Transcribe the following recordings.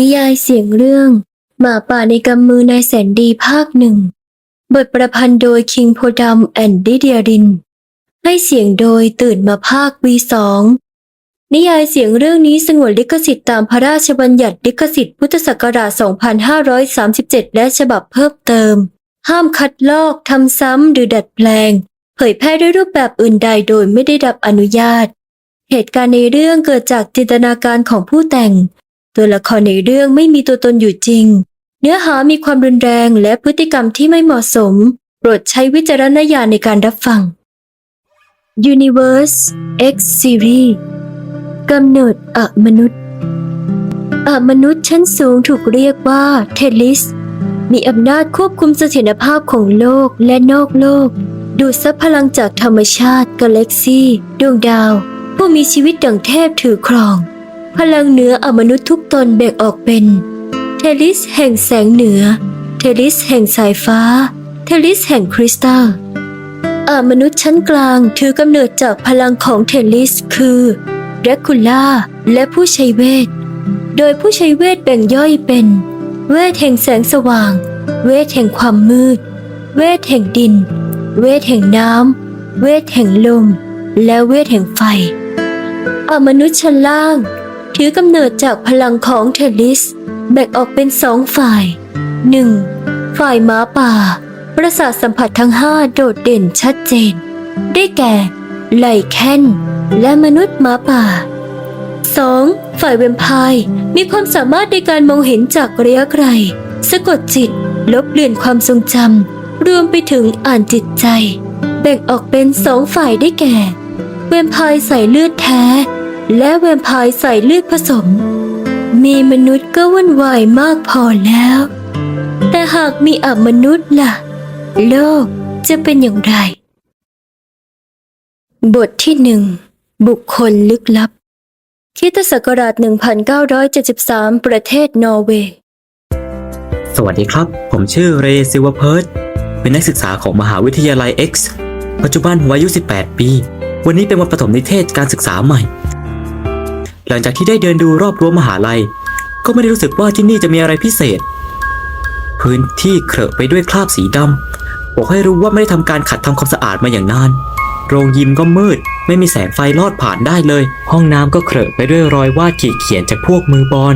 นิยายเสียงเรื่อง หมาป่าในกำมือนายแสนดีภาคหนึ่ง บทประพันธ์โดยคิงโพดามแอนดิเดียริน ให้เสียงโดยตื่นมาภาควีสองนิยายเสียงเรื่องนี้สงวนลิขสิทธิ์ตามพระราชบัญญัติลิขสิทธิ์พุทธศักราช 2537 และฉบับเพิ่มเติม ห้ามคัดลอกทำซ้ำหรือดัดแปลง เผยแพร่ด้วยรูปแบบอื่นใดโดยไม่ได้รับอนุญาต เหตุการณ์ในเรื่องเกิดจากจินตนาการของผู้แต่ง ตัวละครในเรื่องไม่มีตัวตนอยู่จริง เนื้อหามีความรุนแรงและพฤติกรรมที่ไม่เหมาะสม โปรดใช้วิจารณญาณในการรับฟัง Universe X Series กำเนิดอมนุษย์อมนุษย์ชั้นสูงถูกเรียกว่าเทลิส มีอำนาจควบคุมเสถียรภาพของโลกและนอกโลก ดูดซับพลังจากธรรมชาติกาแล็กซีดวงดาว ผู้มีชีวิตดังเทพถือครอง พลังเหนืออมนุษย์ทุกตนแบ่งออกเป็น เทลิสแห่งแสงเหนือ เทลิสแห่งสายฟ้า เทลิสแห่งคริสตัลอมนุษย์ชั้นกลางถือกำเนิดจากพลังของเทลิสคือแดรคูล่าและผู้ใช้เวท โดยผู้ใช้เวทแบ่งย่อยเป็น เวทแห่งแสงสว่าง เวทแห่งความมืด เวทแห่งดิน เวทแห่งน้ำ เวทแห่งลม และเวทแห่งไฟอมนุษย์ชั้นล่าง ถือกำเนิดจากพลังของเทลิส แบ่งออกเป็นสองฝ่าย 1. ฝ่ายหม้าป่า ประสาทสัมผัสทั้งห้าโดดเด่นชัดเจน ได้แก่ ไลแคนและมนุษย์หม้าป่า 2. ฝ่ายแวมไพร์มีความสามารถในการมองเห็นจากระยะไกล สะกดจิต ลบเลือนความทรงจำรวมไปถึงอ่านจิตใจ แบ่งออกเป็นสองฝ่ายได้แก่แวมไพร์ใส่เลือดแท้ และแวมไพร์ใส่เลือดผสม มีมนุษย์ก็วุ่นวายมากพอแล้ว แต่หากมีอับมนุษย์ล่ะ โลกจะเป็นอย่างไร บทที่หนึ่งบุคคลลึกลับคิตศักราช 1973 ประเทศนอร์เวย์ สวัสดีครับ ผมชื่อเรซิวเพิร์ดเป็นนักศึกษาของมหาวิทยาลัย X ปัจจุบันผมอายุ 18 ปี วันนี้เป็นวันประถมนิเทศการศึกษาใหม่ หลังจากที่ได้เดินดูรอบรั้วมหาลัย ก็ไม่ได้รู้สึกว่าที่นี่จะมีอะไรพิเศษ พื้นที่เครอะไปด้วยคราบสีดำบอกให้รู้ว่าไม่ได้ทำการขัดทำความสะอาดมาอย่างนาน โรงยิมก็มืด ไม่มีแสงไฟลอดผ่านได้เลย ห้องน้ำก็เครอะไปด้วยรอยวาดขีดเขียนจากพวกมือบอล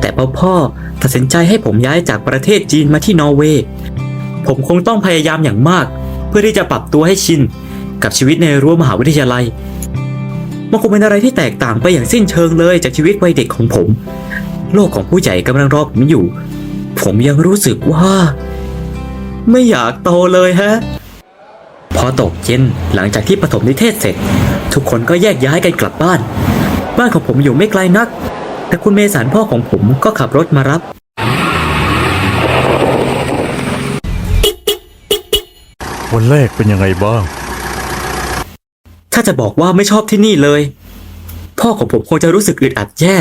แต่พ่อพ่อตัดสินใจให้ผมย้ายจากประเทศจีนมาที่นอร์เวย์ผมคงต้องพยายามอย่างมาก เพื่อที่จะปรับตัวให้ชินกับชีวิตในรั้วมหาวิทยาลัย มันคงเป็นอะไรที่แตกต่างไปอย่างสิ้นเชิงเลยจากชีวิตวัยเด็กของผม โลกของผู้ใหญ่กำลังรอผมอยู่ ผมยังรู้สึกว่า ไม่อยากโตเลยฮะ พอตกเย็นหลังจากที่ปฐมนิเทศเสร็จ ทุกคนก็แยกย้ายกันกลับบ้าน บ้านของผมอยู่ไม่ไกลนัก แต่คุณเมสันพ่อของผมก็ขับรถมารับวันแรกเป็นยังไงบ้าง ถ้าจะบอกว่าไม่ชอบที่นี่เลย พ่อของผมคงจะรู้สึกอึดอัดแย่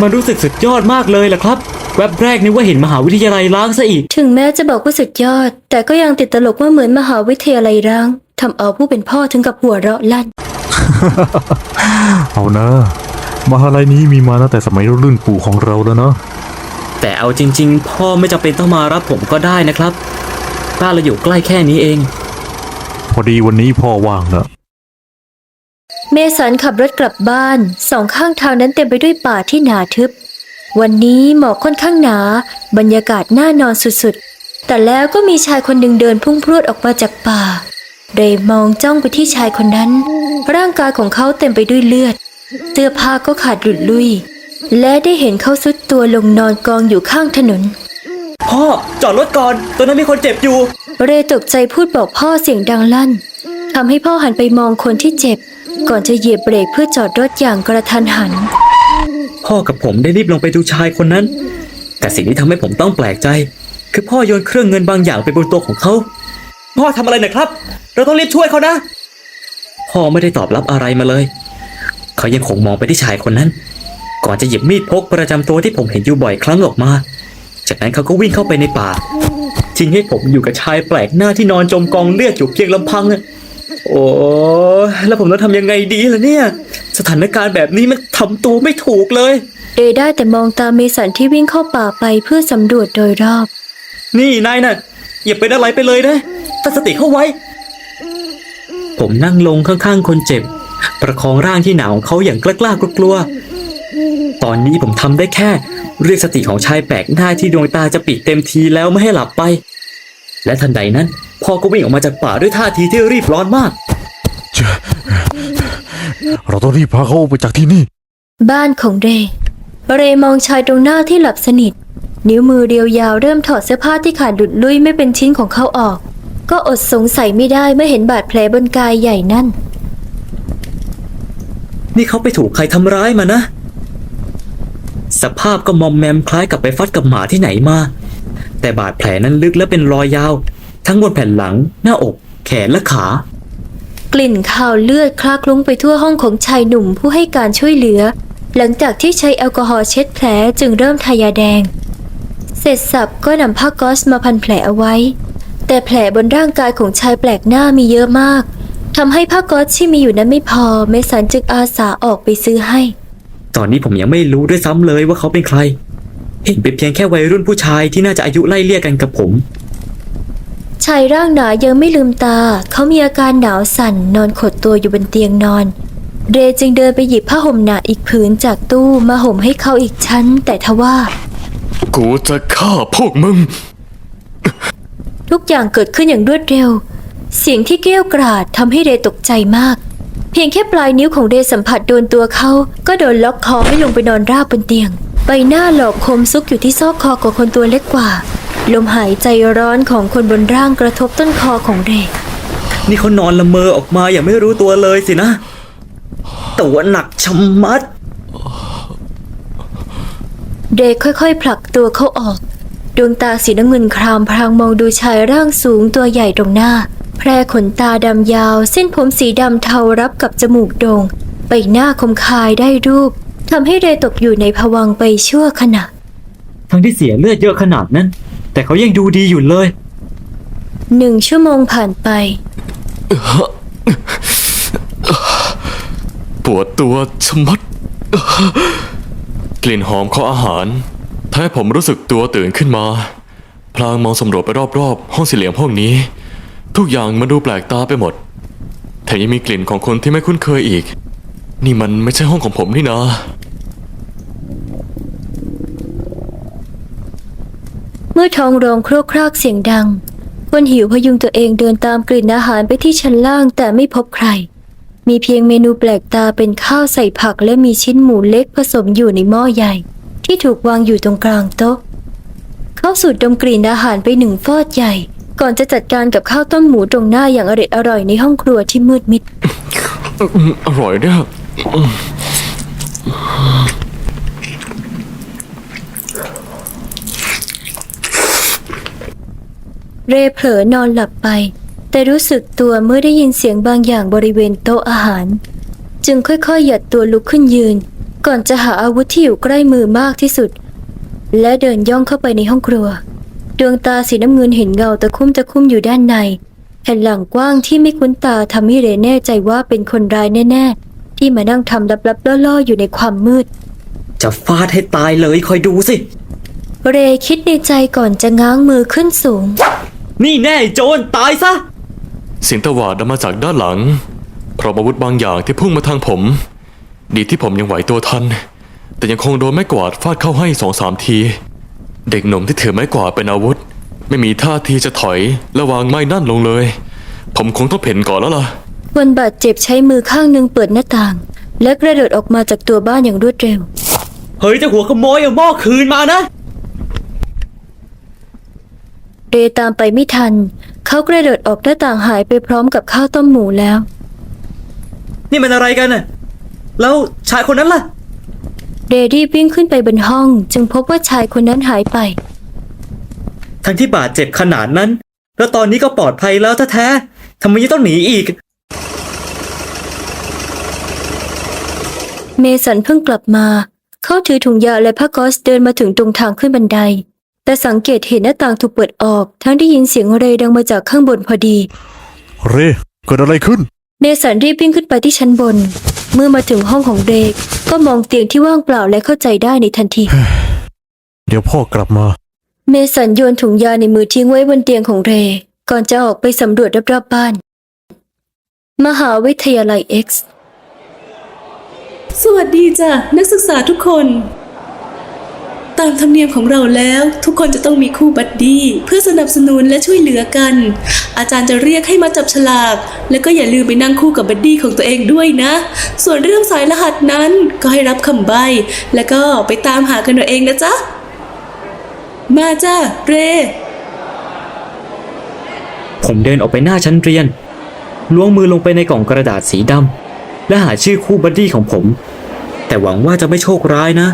มันรู้สึกสุดยอดมากเลยล่ะครับ แวบแรกนึกว่าเห็นมหาวิทยาลัยล้างซะอีก ถึงแม้จะบอกว่าสุดยอด แต่ก็ยังติดตลกว่าเหมือนมหาวิทยาลัยร้างทำเอาผู้เป็นพ่อถึงกับหัวเราะลั่น เอานะมหาลัยนี้มีมาตั้งแต่สมัยรุ่นปู่ของเราแล้วเนาะแต่เอาจริง ๆ พ่อไม่จำเป็นต้องมารับผมก็ได้นะครับบ้านเราอยู่ใกล้แค่นี้เองพ อดีวันนี้พ่อว่างนะเมสันขับรถกลับบ้านสองข้างทางนั้นเต็มไปด้วยป่าที่หนาทึบ วันนี้หมอกค่อนข้างหนา บรรยากาศน่านอนสุดๆ แต่แล้วก็มีชายคนหนึ่งเดินพุ่งพรวดออกมาจากป่าเรย์มองจ้องไปที่ชายคนนั้น ร่างกายของเขาเต็มไปด้วยเลือด เสื้อผ้าก็ขาดหลุดลุย และได้เห็นเขาซุดตัวลงนอนกองอยู่ข้างถนน พ่อจอดรถก่อนตอนนั้นมีคนเจ็บอยู่ เรย์ตกใจพูดบอกพ่อเสียงดังลั่นทำให้พ่อหันไปมองคนที่เจ็บ ก่อนจะเหยียบเบรกเพื่อจอดรถอย่างกระทันหัน พ่อกับผมได้รีบลงไปดูชายคนนั้น แต่สิ่งที่ทำให้ผมต้องแปลกใจ คือพ่อโยนเครื่องเงินบางอย่างไปบนตัวของเขา พ่อทำอะไรนะครับ เราต้องรีบช่วยเขานะ พ่อไม่ได้ตอบรับอะไรมาเลย เขายังคงมองไปที่ชายคนนั้น ก่อนจะหยิบมีดพกประจำตัวที่ผมเห็นอยู่บ่อยครั้งออกมา จากนั้นเขาก็วิ่งเข้าไปในป่าทิ้งให้ผมอยู่กับชายแปลกหน้าที่นอนจมกองเลือดอยู่เพียงลำพังอะโอ้แล้วผมต้องทำยังไงดีล่ะเนี่ย สถานการณ์แบบนี้มันทำตัวไม่ถูกเลยเดย์ได้แต่มองตามเมสันที่วิ่งเข้าป่าไปเพื่อสำรวจโดยรอบ นี่นายน่ะอย่าเป็นอะไรไปเลยนะตั้งสติเข้าไว้ ผมนั่งลงข้างๆคนเจ็บ ประคองร่างที่หนาวของเขาอย่างกล้าๆกลัวๆ ตอนนี้ผมทำได้แค่ เรียกสติของชายแปลกหน้าที่ดวงตาจะปิดเต็มทีแล้วไม่ให้หลับไป และทันใดนั้นพ่อก็วิ่งออกมาจากป่าด้วยท่าทีที่รีบร้อนมาก เราต้องรีบพาเขาออกไปจากที่นี่ บ้านของเรย์เรย์มองชายตรงหน้าที่หลับสนิท นิ้วมือเรียวยาวเริ่มถอดเสื้อผ้าที่ขาดหลุดลุ่ยไม่เป็นชิ้นของเขาออก ก็อดสงสัยไม่ได้เมื่อเห็นบาดแผลบนกายใหญ่นั่น นี่เขาไปถูกใครทำร้ายมานะ สภาพก็มอมแมมคล้ายกับไปฟัดกับหมาที่ไหนมา แต่บาดแผลนั้นลึกและเป็นรอยยาว ทั้งบนแผ่นหลัง หน้าอก แขนและขากลิ่นคาวเลือดคลาคลุ้งไปทั่วห้องของชายหนุ่มผู้ให้การช่วยเหลือ หลังจากที่ใช้แอลกอฮอล์เช็ดแผลจึงเริ่มทายาแดง เสร็จสับก็นำผ้าก๊อซมาพันแผลเอาไว้ แต่แผลบนร่างกายของชายแปลกหน้ามีเยอะมากทำให้ผ้าก๊อซที่มีอยู่นั้นไม่พอเมสันจึงอาสาออกไปซื้อให้ ตอนนี้ผมยังไม่รู้ด้วยซ้ำเลยว่าเขาเป็นใคร เห็นเป็นเพียงแค่วัยรุ่นผู้ชายที่น่าจะอายุไล่เลี่ยกันกับผม ชายร่างหนายังไม่ลืมตา เขามีอาการหนาวสั่นนอนขดตัวอยู่บนเตียงนอน เรจึงเดินไปหยิบผ้าห่มหนาอีกผืนจากตู้มาห่มให้เขาอีกชั้น แต่ทว่า กูจะฆ่าพวกมึง ทุกอย่างเกิดขึ้นอย่างรวดเร็ว เสียงที่เกรี้ยวกราดทำให้เรตกใจมาก เพียงแค่ปลายนิ้วของเรสัมผัสโดนตัวเขา ก็โดนล็อกคอให้ลงไปนอนราบบนเตียง ใบหน้าหลอกคมซุกอยู่ที่ซอกคอของคนตัวเล็กกว่า ลมหายใจร้อนของคนบนร่างกระทบต้นคอของเรนี่เขานอนละเมอออกมาอย่างไม่รู้ตัวเลยสินะตัวหนักชะมัด เดย์ค่อยๆ ผลักตัวเขาออก ดวงตาสีน้ำเงินครามพรางมองดูชายร่างสูงตัวใหญ่ตรงหน้า แพรขนตาดำยาว เส้นผมสีดำเทารับกับจมูกโดง่งใบหน้าคมคายได้รูปทำให้เดย์ตกอยู่ในภวังค์ไปชั่วขณะ ทั้งที่เสียเลือดเยอะขนาดนั้น แต่เขายังดูดีอยู่เลย หนึ่งชั่วโมงผ่านไป ปวดตัวชะมัด กลิ่นหอมของอาหารทำให้ผมรู้สึกตัวตื่นขึ้นมา พลางมองสำรวจไปรอบๆ ห้องสี่เหลี่ยมห้องนี้ ทุกอย่างมันดูแปลกตาไปหมด แถมยังมีกลิ่นของคนที่ไม่คุ้นเคยอีก นี่มันไม่ใช่ห้องของผมนี่นะเมื่อท้องร้องโครกครากเสียงดังคนหิวพยุงตัวเองเดินตามกลิ่นอาหารไปที่ชั้นล่างแต่ไม่พบใคร มีเพียงเมนูแปลกตาเป็นข้าวใส่ผักและมีชิ้นหมูเล็กผสมอยู่ในหม้อใหญ่ ที่ถูกวางอยู่ตรงกลางโต๊ะ เขาสูดดมกลิ่นอาหารไปหนึ่งฟอดใหญ่ ก่อนจะจัดการกับข้าวต้มหมูตรงหน้าอย่างอร่อยอร่อยในห้องครัวที่มืดมิด อืมอร่อยเนี่ยเรเผลอนอนหลับไป แต่รู้สึกตัวเมื่อได้ยินเสียงบางอย่างบริเวณโต๊ะอาหาร จึงค่อยๆ หยัดตัวลุกขึ้นยืน ก่อนจะหาอาวุธที่อยู่ใกล้มือมากที่สุด และเดินย่องเข้าไปในห้องครัว ดวงตาสีน้ำเงินเห็นเงาตะคุ่มตะคุ่มอยู่ด้านในแผ่นหลังกว้างที่ไม่คุ้นตาทำให้เรแน่ใจว่าเป็นคนร้ายแน่ ๆ ที่มานั่งทำลับๆล่อๆอยู่ในความมืด จะฟาดให้ตายเลยคอยดูสิ เรคิดในใจก่อนจะง้างมือขึ้นสูง นี่แน่โจรตายซะ เสียงตะหวาดดังมาจากด้านหลังพร้อมอาวุธบางอย่างที่พุ่งมาทางผม ดีที่ผมยังไหวตัวทัน แต่ยังคงโดนไม้กวาดฟาดเข้าให้สองสามที เด็กหนุ่มที่ถือไม้กวาดเป็นอาวุธ ไม่มีท่าทีจะถอยและวางไม้นั่นลงเลย ผมคงต้องเพ่นก่อนแล้วล่ะคนบาดเจ็บใช้มือข้างหนึ่งเปิดหน้าต่าง และกระโดดออกมาจากตัวบ้านอย่างรวดเร็ว เฮ้ยเจะหัวขโมยเอาหม้อคืนมานะ เรตามไปไม่ทัน เขากระโดดออกหน้าต่างหายไปพร้อมกับข้าวต้มหมูแล้ว นี่มันอะไรกันน่ะ แล้วชายคนนั้นล่ะ เรรีบวิ่งขึ้นไปบนห้อง จึงพบว่าชายคนนั้นหายไป ทั้งที่บาดเจ็บขนาดนั้น แล้วตอนนี้ก็ปลอดภัยแล้วแท้ๆทำไมยังต้องหนีอีก เมสันเพิ่งกลับมา เขาถือถุงยาและผ้าก๊อซเดินมาถึงตรงทางขึ้นบันได แต่สังเกตเห็นหน้าต่างถูกเปิดออก ทั้งได้ยินเสียงเรดังมาจากข้างบนพอดี เรเกิดอะไรขึ้น เมสันรีบวิ่งขึ้นไปที่ชั้นบนเมื่อมาถึงห้องของเดกก็มองเตียงที่ว่างเปล่าและเข้าใจได้ในทันที เดี๋ยวพ่อกลับมา เมสันโยนถุงยาในมือทิ้งไว้บนเตียงของเรย์ก่อนจะออกไปสำรวจรอบๆบ้าน มหาวิทยาลัย X สวัสดีจ้ะนักศึกษาทุกคน ตามธรรมเนียมของเราแล้ว ทุกคนจะต้องมีคู่บัดดี้เพื่อสนับสนุนและช่วยเหลือกัน อาจารย์จะเรียกให้มาจับฉลาก แล้วก็อย่าลืมไปนั่งคู่กับบัดดี้ของตัวเองด้วยนะ ส่วนเรื่องสายรหัสนั้นก็ให้รับคำใบ้แล้วก็ไปตามหากันเอาเองนะจ๊ะ มาจ้ะเร ผมเดินออกไปหน้าชั้นเรียน ล้วงมือลงไปในกล่องกระดาษสีดำและหาชื่อคู่บัดดี้ของผม แต่หวังว่าจะไม่โชคร้ายนะ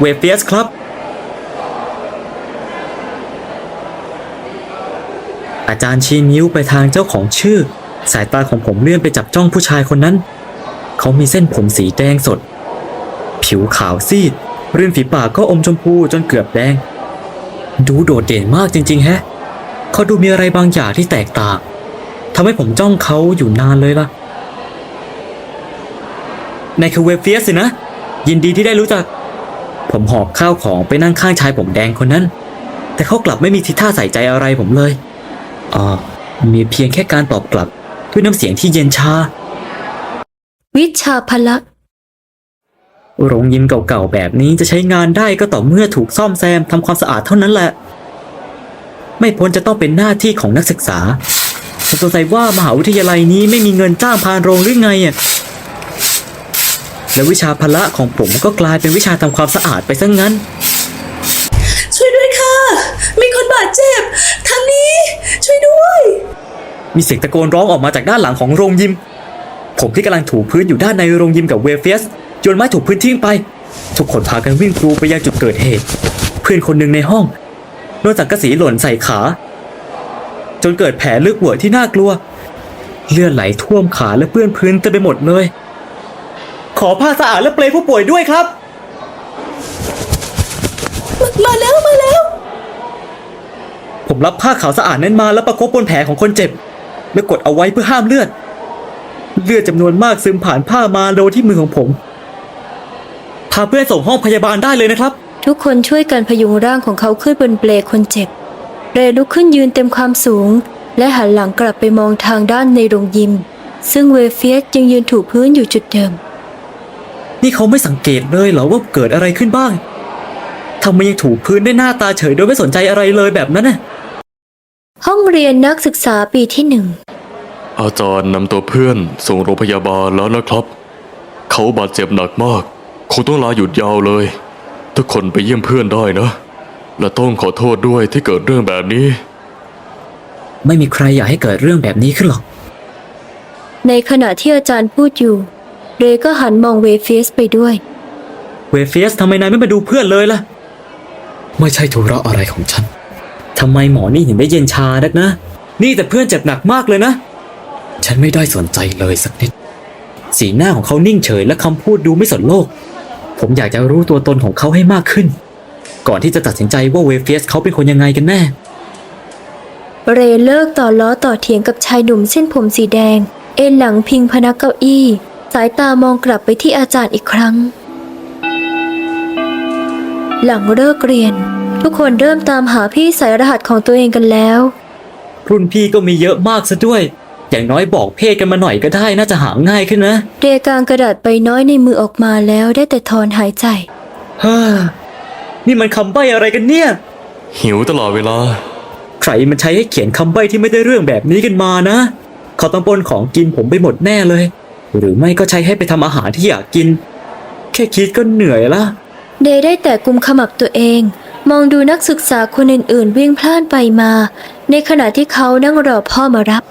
เวฟเฟียสครับ อาจารย์ชี้นิ้วไปทางเจ้าของชื่อ สายตาของผมเลื่อนไปจับจ้องผู้ชายคนนั้น เขามีเส้นผมสีแดงสด ผิวขาวซีดริมฝีปากก็อมชมพูจนเกือบแดง ดูโดดเด่นมากจริง ๆ แฮะ เขาดูมีอะไรบางอย่างที่แตกต่างทำให้ผมจ้องเขาอยู่นานเลยล่ะนายคือเวฟเฟียสสินะ ยินดีที่ได้รู้จัก ผมหอบข้าวของไปนั่งข้างชายผมแดงคนนั้น แต่เขากลับไม่มีทีท่าใส่ใจอะไรผมเลยอ๋อมีเพียงแค่การตอบกลับด้วยน้ำเสียงที่เย็นชา วิชาพละโรงยิมเก่าๆแบบนี้จะใช้งานได้ก็ต่อเมื่อถูกซ่อมแซมทำความสะอาดเท่านั้นแหละ ไม่พ้นจะต้องเป็นหน้าที่ของนักศึกษาแต่สงสัยว่ามหาวิทยาลัยนี้ไม่มีเงินจ้างพานโรงหรือไงอะ และวิชาพละของผมก็กลายเป็นวิชาทำความสะอาดไปซะงงั้น ช่วยด้วยค่ะ มีคนบาดเจ็บทางนี้ ช่วยด้วย มีเสียงตะโกนร้องออกมาจากด้านหลังของโรงยิม ผมที่กำลังถูพื้นอยู่ด้านในโรงยิมกับเวฟเฟียสโยนไม้ถูพื้นทิ้งไป ทุกคนพากันวิ่งกรูไปยังจุดเกิดเหตุ เพื่อนคนหนึ่งในห้องโดนสังกะสีหล่นใส่ขา จนเกิดแผลลึกเวอะที่น่ากลัว เลือดไหลท่วมขาและเปื้อนพื้นเต็มไปหมดเลย ขอผ้าสะอาดและเปลผู้ป่วยด้วยครับ มาแล้วมาแล้ว ผมรับผ้าขาวสะอาดนั้นมาแล้วประคบบนแผลของคนเจ็บ และกดเอาไว้เพื่อห้ามเลือด เลือดจำนวนมากซึมผ่านผ้ามาโดนที่มือของผม พาเพื่อนส่งห้องพยาบาลได้เลยนะครับ ทุกคนช่วยกันพยุงร่างของเขาขึ้นบนเปลคนเจ็บ เรย์ลุกขึ้นยืนเต็มความสูง และหันหลังกลับไปมองทางด้านในโรงยิม ซึ่งเวเฟียสยังยืนถูพื้นอยู่จุดเดิม นี่เขาไม่สังเกตเลยเหรอว่าเกิดอะไรขึ้นบ้างทำไมยังถูพื้นด้วยหน้าตาเฉยโดยไม่สนใจอะไรเลยแบบนั้นน่ะห้องเรียนนักศึกษาปีที่หนึ่ง อาจารย์นำตัวเพื่อนส่งโรงพยาบาลแล้วนะครับ เขาบาดเจ็บหนักมาก คงต้องลาหยุดยาวเลย ทุกคนไปเยี่ยมเพื่อนได้นะ และต้องขอโทษด้วยที่เกิดเรื่องแบบนี้ ไม่มีใครอยากให้เกิดเรื่องแบบนี้ขึ้นหรอก ในขณะที่อาจารย์พูดอยู่ เรย์ก็หันมองเวเฟียสไปด้วย เวฟเฟียสทำไมนายไม่มาดูเพื่อนเลยล่ะ ไม่ใช่ธุระอะไรของฉัน ทำไมหมอนี่ถึงได้เย็นชานักนะ นี่แต่เพื่อนเจ็บหนักมากเลยนะ ฉันไม่ได้สนใจเลยสักนิด สีหน้าของเขานิ่งเฉยและคำพูดดูไม่สนโลก ผมอยากจะรู้ตัวตนของเขาให้มากขึ้น ก่อนที่จะตัดสินใจว่าเวฟเฟียสเขาเป็นคนยังไงกันแน่ เรย์เลิกต่อล้อต่อเถียงกับชายหนุ่มเส้นผมสีแดง เอ็นหลังพิงพนักเก้าอี้สายตามองกลับไปที่อาจารย์อีกครั้ง หลังเลิกเรียน ทุกคนเริ่มตามหาพี่สายรหัสของตัวเองกันแล้ว รุ่นพี่ก็มีเยอะมากซะด้วย อย่างน้อยบอกเพศกันมาหน่อยก็ได้น่าจะหาง่ายขึ้นนะ เรย์กางกระดาษใบน้อยในมือออกมาแล้วได้แต่ถอนหายใจฮ่านี่มันคำใบ้อะไรกันเนี่ย หิวตลอดเวลา ใครมันใช้ให้เขียนคำใบ้ที่ไม่ได้เรื่องแบบนี้กันมานะ เขาต้องปนของกินผมไปหมดแน่เลย หรือไม่ก็ใช้ให้ไปทำอาหารที่อยากกิน แค่คิดก็เหนื่อยละ เดย์ได้แต่กุมขมับตัวเอง มองดูนักศึกษาคนอื่นๆ วิ่งพล่านไปมา ในขณะที่เขานั่งรอพ่อมารับ